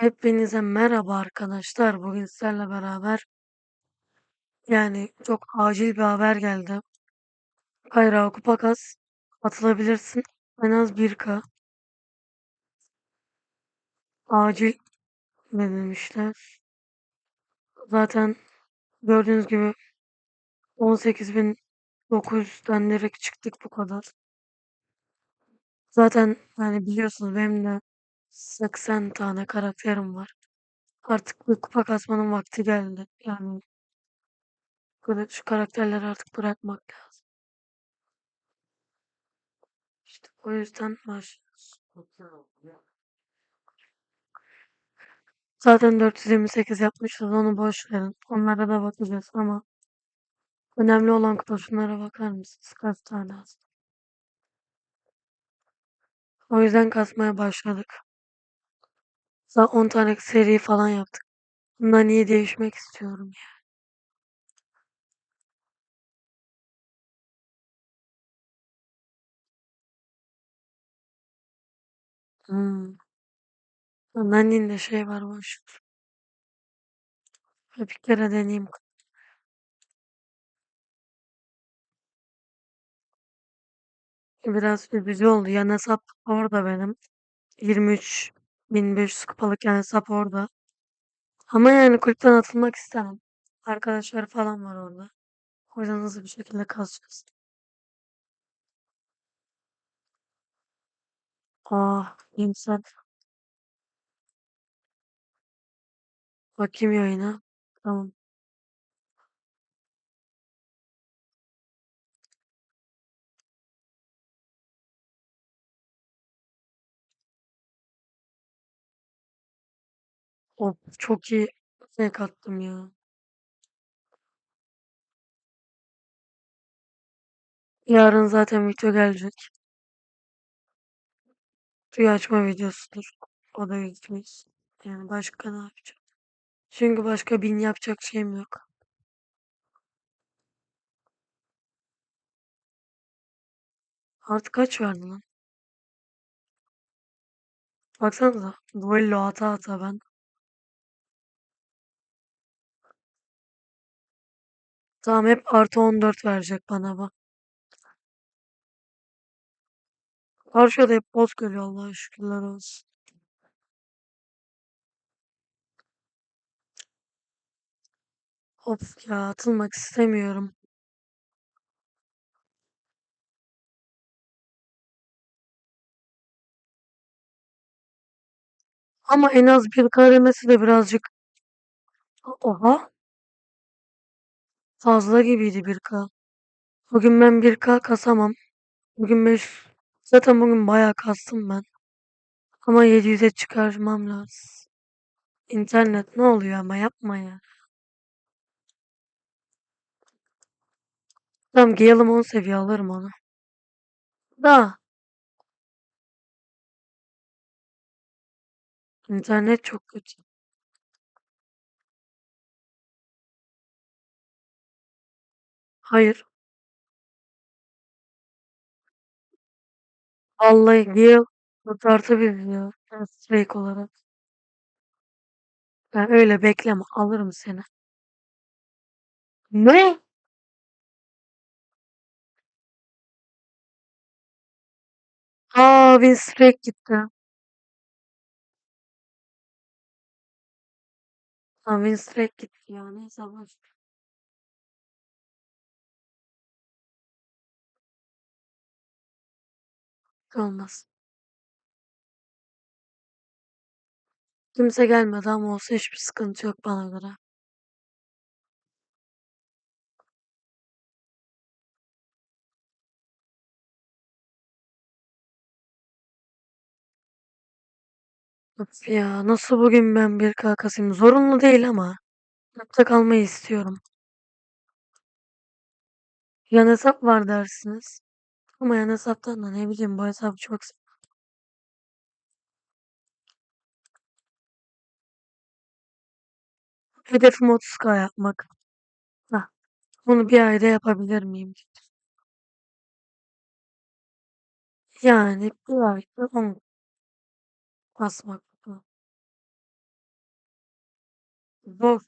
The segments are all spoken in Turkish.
Hepinize merhaba arkadaşlar. Bugün sizlerle beraber yani çok acil bir haber geldi. Kayra Kupa kas atılabilirsin. En az 1K. Acil ne demişler. Zaten gördüğünüz gibi 18.900'den direkt çıktık bu kadar. Zaten hani biliyorsunuz benim de 80 tane karakterim var. Artık bir kupa kasmanın vakti geldi. Yani şu karakterleri artık bırakmak lazım. İşte o yüzden başlıyoruz. Zaten 428 yapmışız onu boş verin. Onlara da bakacağız ama önemli olan kupa şunlara bakar mısınız? Kaç tane az. O yüzden kasmaya başladık. Zaten 10 tane seri falan yaptık. Bundan iyi değişmek istiyorum ya. Hmm. Nani'nin de şey var boş. Bir kere deneyeyim. Biraz üzücü oldu. Yan hesap orada benim. 23.500 kupalık yan hesap orada. Ama yani kulüpten atılmak istemem. Arkadaşlar falan var orada. O yüzden hızlı bir şekilde kasacağız. Ah, iyimser. Bakayım yayına. Tamam. Of, çok iyi zevk attım ya. Yarın zaten video gelecek. Rüya açma videosudur. O da yüzdeyiz. Yani başka ne yapacağım? Çünkü başka bin yapacak şeyim yok. Artık kaç verdi lan? Baksanıza. Duello ata ata ben. Tamam hep artı 14 verecek bana bak. Karşıya hep bot geliyor Allah'a şükürler olsun. Of ya atılmak istemiyorum. Ama en az bir kademesi de birazcık oha fazla gibiydi bir k Bugün ben bir k kasamam. Bugün 5 zaten bugün bayağı kastım ben. Ama 700'e çıkarmam lazım. İnternet ne oluyor ama yapma ya. Tamam Gale'ım 10 seviye alırım onu. Da internet çok kötü. Hayır. Vallahi Gale kurtardı ya. Strike olarak. Ben öyle bekleme alırım seni. Ne? Aa win streak gitti. Ha win streak gitti ya. Neyse boş. Olmaz. Kimse gelmedi ama olsa hiçbir sıkıntı yok bana göre. Ya nasıl bugün ben bir k kasayım? Zorunlu değil ama yapta kalmayı istiyorum. Yan hesap var dersiniz. Ama yan hesaptan da ne bileyim bu hesabı çok Hedefim 30k yapmak. Hah, bunu bir ayda yapabilir miyim? Yani bir ayda 10 basmak. Zor.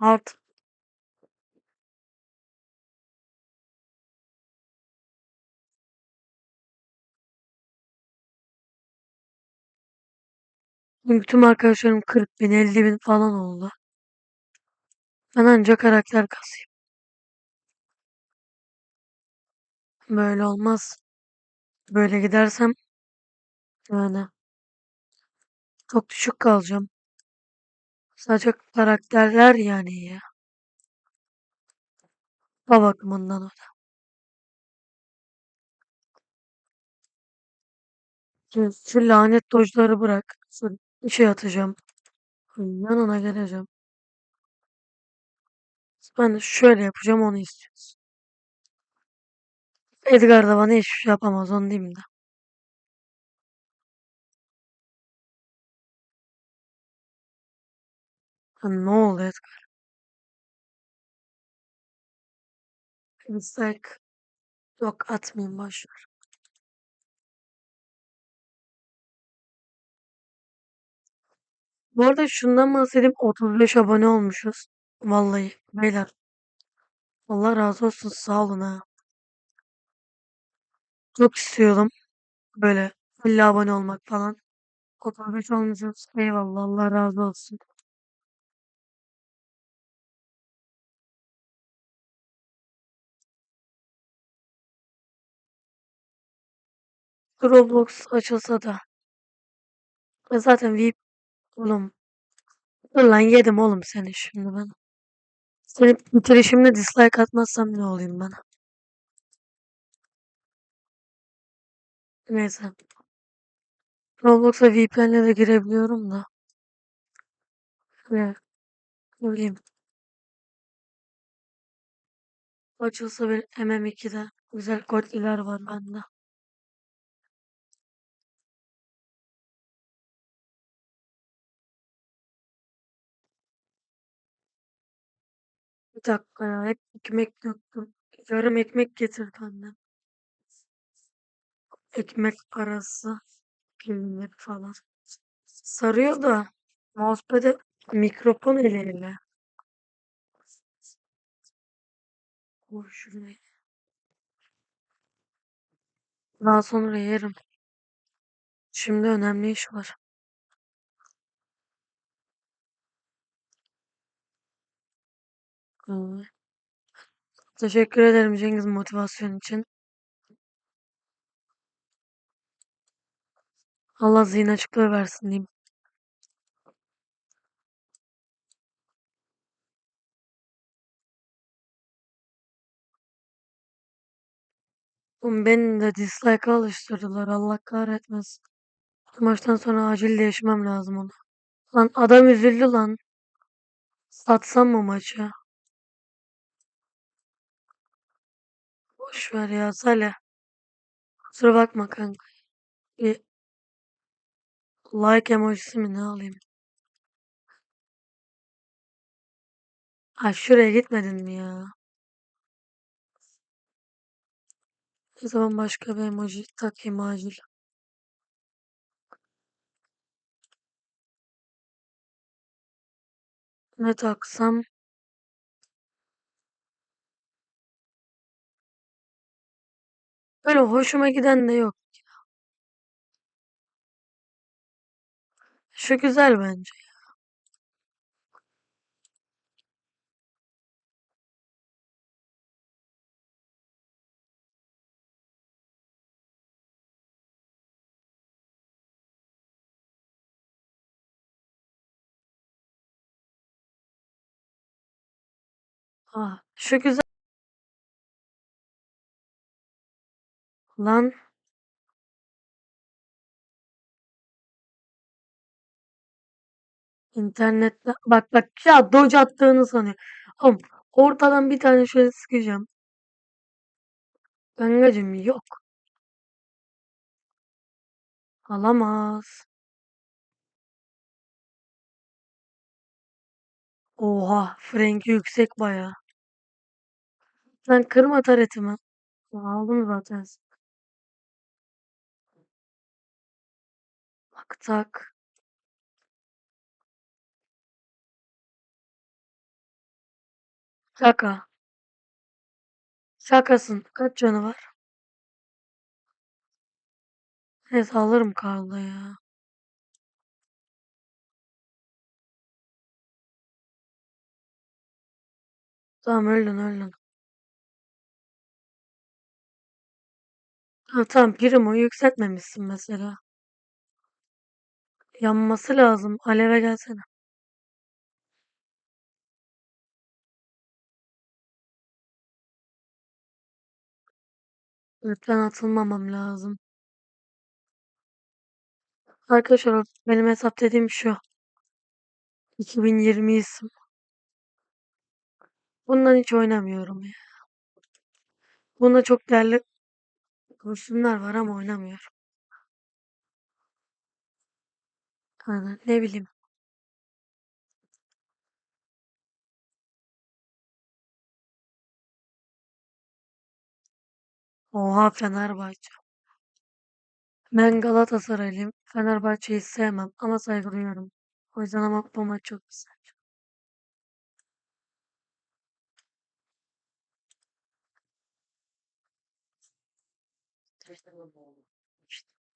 Hard. Çünkü tüm arkadaşlarım 40 bin 50 bin falan oldu. Ben ancak karakter kasayım. Böyle olmaz. Böyle gidersem yani çok düşük kalacağım. Sadece karakterler yani iyi. O bakımından öyle. Şu, şu lanet dojları bırak. Şu şey atacağım. Yanına geleceğim. Ben de şöyle yapacağım onu istiyorsun. Edgar da bana hiçbir şey yapamaz onu diyeyim de. Ha, ne oldu Edgar? Dislike. Yok atmayayım boş Bu arada şundan bahsedeyim 35 abone olmuşuz. Vallahi beyler. Allah razı olsun sağ olun ha. Çok istiyordum böyle 50 abone olmak falan. 35 olmuşuz. Eyvallah Allah razı olsun. Roblox açılsa da. E zaten VIP oğlum. Dur lan yedim oğlum seni şimdi ben. Senin bitirişimde dislike atmazsam ne olayım ben? Neyse. Roblox'a VPN'le de girebiliyorum da. Ve ne bileyim. Açılsa bir MM2'de güzel kodlar var bende. Bir dakika ya. Hep ekmek döktüm. Yarım ekmek getirdi annem. Ekmek arası peynir falan. Sarıyor da mousepad'e mikrofon eliyle. Koy şuraya. Daha sonra yerim. Şimdi önemli iş var. Teşekkür ederim Cengiz motivasyon için. Allah zihin açıklığı versin diyeyim. Oğlum beni de dislike'a alıştırdılar. Allah kahretmesin. Maçtan sonra acil değişmem lazım onu. Lan adam üzüldü lan. Satsam mı maçı? Boş ver ya Salih. Kusura bakma kanka. Bir like emojisi mi ne alayım? Ha şuraya gitmedin mi ya? O zaman başka bir emoji takayım acil. Ne taksam? Böyle hoşuma giden de yok. Şu güzel bence. Ah, şu güzel. Lan internette bak bak ya dodge attığını sanıyor. Oğlum ortadan bir tane şöyle sıkacağım. Kankacım yok. Alamaz. Oha frenki yüksek baya. Sen kırma taretimi. Aldım zaten. tak. Şaka. Şakasın. Kaç canı var? Neyse alırım Karl'la ya. Tamam öldün öldün. Ha, tamam primo yükseltmemişsin mesela. Yanması lazım. Aleve gelsene. Lütfen atılmamam lazım. Arkadaşlar benim hesap dediğim şu. 2020 isim. Bundan hiç oynamıyorum ya. Bunda çok değerli kostümler var ama oynamıyorum. Hani ne bileyim. Oha Fenerbahçe. Ben Galatasaraylıyım. Fenerbahçe'yi sevmem ama saygı duyuyorum. O yüzden ama bu maç çok güzel.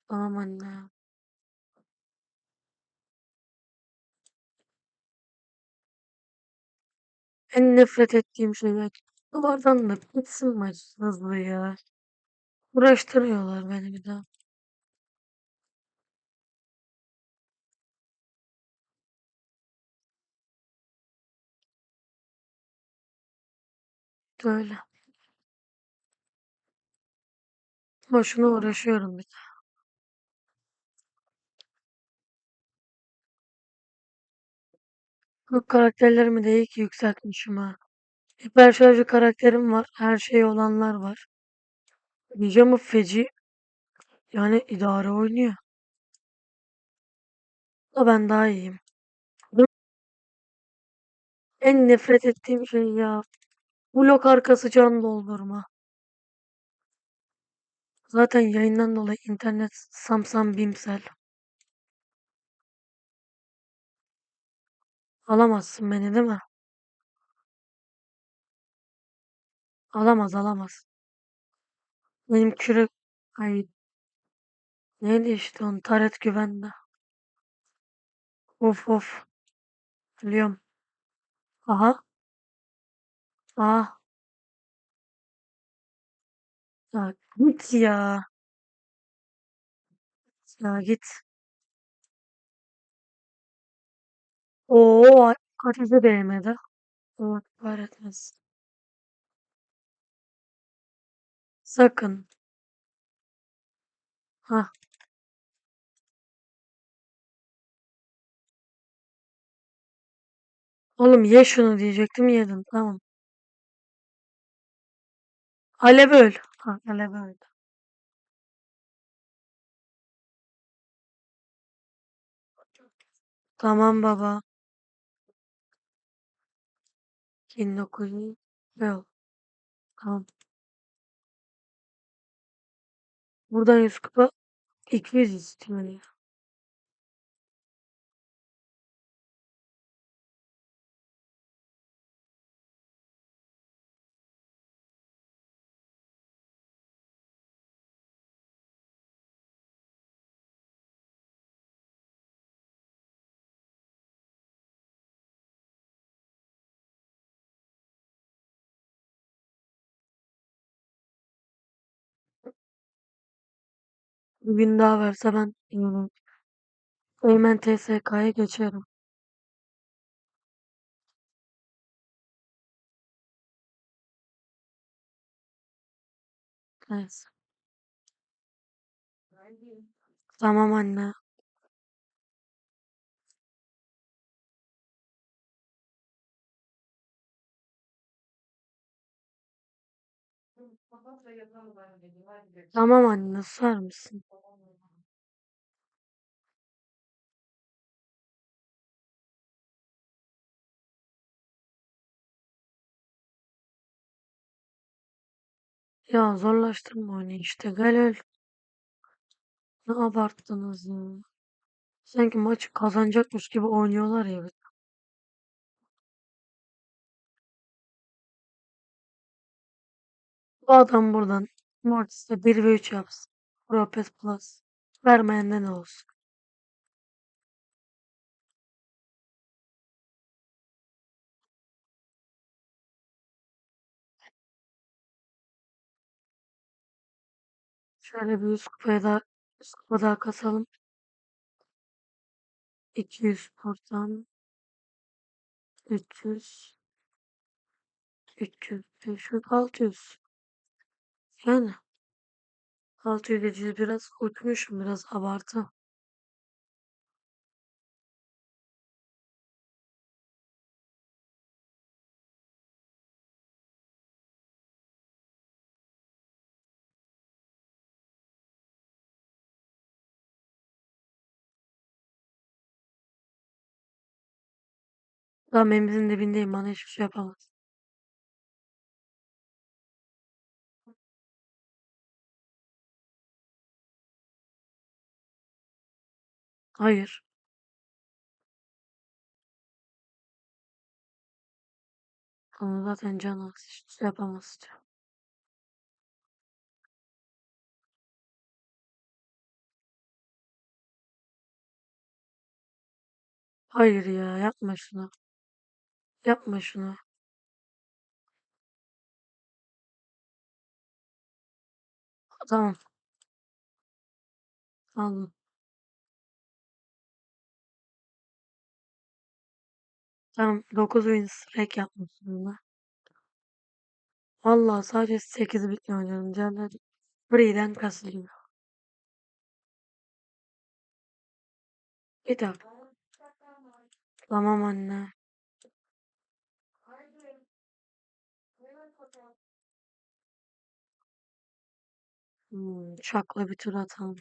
Tamam anne. En nefret ettiğim şey ya. Duvardan da bitsin maç hızlı ya. Uğraştırıyorlar beni bir daha. Böyle. Boşuna uğraşıyorum bir de. Karakterlerimi de iyi ki yükseltmişim ha. Hiper şarjı karakterim var. Her şey olanlar var. Pijama feci. Yani idare oynuyor. Da ben daha iyiyim. En nefret ettiğim şey ya. Blok arkası can doldurma. Zaten yayından dolayı internet Samsung Bimsel. Alamazsın beni değil mi? Alamaz alamaz. Benim kürek... Ay neydi işte onun taret güvende. Of of. Biliyorum. Aha. Aha. Ya git ya. Ya git. Oo ateşe değmedi. Allah kahretmesin. Sakın. Ha. Oğlum ye şunu diyecektim yedin. Tamam. Alev öl. Ha, alev öl. Tamam baba. 1900. Yok. Tamam. Buradan 100 kupa 200 istiyor ya. Bir gün daha verse ben yani Eymen TSK'ya geçerim. Neyse. Tamam anne. Tamam anne susar mısın? Ya zorlaştırma oyunu işte. Gel öl. Ne abarttınız ya. Sanki maçı kazanacakmış gibi oynuyorlar ya. Bu adam buradan Mortis'te 1 ve 3 yapsın. Propet Plus. Vermeyende ne olsun? Şöyle bir 100 kupaya daha, 100 kupa daha kasalım. 200 buradan. 300. 300, 500, 600. Yani 600 700 biraz uçmuşum biraz abartı. Tam elimizin dibindeyim bana hiçbir şey yapamaz. Hayır. Ama zaten can az hiçbir yapamaz diyor. Hayır ya yapma şunu. Yapma şunu. Tamam. Aldım. Tamam 9 win streak yapmışım buna. Vallahi sadece 8 bitle oynuyorum. Diğerleri free'den kasılıyor. Bir dakika. Tamam anne. Hmm, çakla bir tur atalım.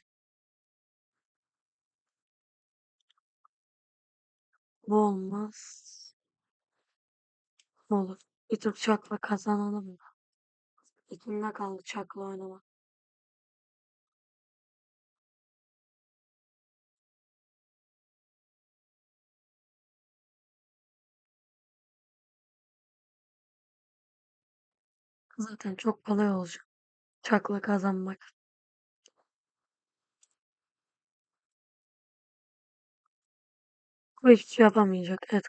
Bu olmaz. Olur. Bir tur çakla kazanalım mı? İçimde kaldı çakla oynamak. Zaten çok kolay olacak. Çakla kazanmak. Bu hiçbir şey yapamayacak. Evet.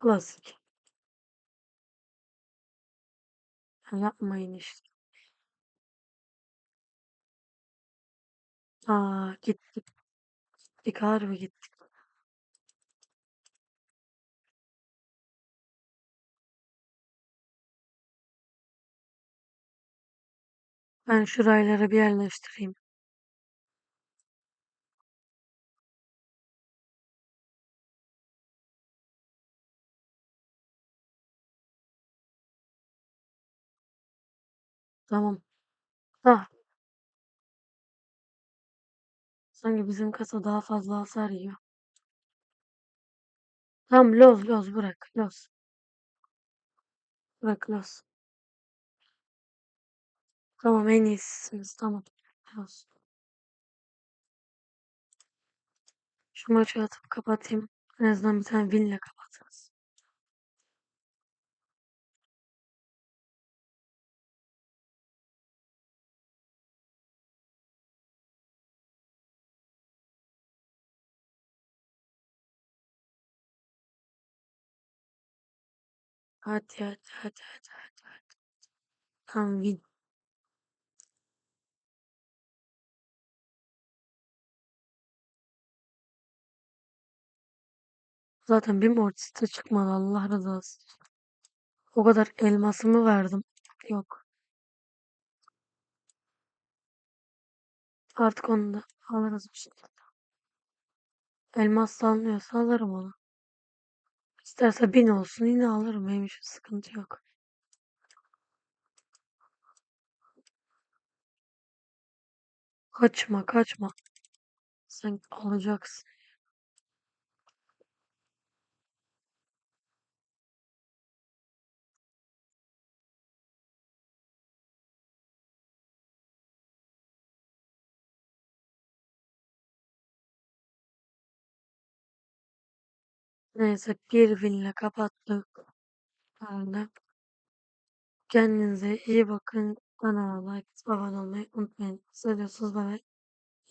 Klasik. Ya yapmayın işte. Aa gittik. Gittik harbi gittik. Ben şurayları bir yerleştireyim. Tamam. Ha, sanki bizim kasa daha fazla hasar yiyor. Tamam loz loz bırak loz. Bırak loz. Tamam en iyisisiniz tamam. Loz. Şu maçı atıp kapatayım. En azından bir tane winle kapatırız. Hadi hadi hadi hadi hadi. hadi. Tamam win. Zaten bir mortiste çıkmadı Allah razı olsun. O kadar elmasımı verdim. Yok. Artık onu da alırız bir şekilde. Elmas salmıyorsa alırım onu. İsterse bin olsun yine alırım. Benim sıkıntı yok. Kaçma kaçma. Sen alacaksın. Neyse bir winle kapattık. Öyle. Kendinize iyi bakın. Kanala like, abone olmayı unutmayın. Seviyorsunuz bye.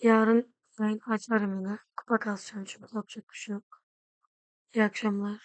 Yarın yayın açarım yine. Kupa kasacağım çünkü yapacak bir şey yok. İyi akşamlar.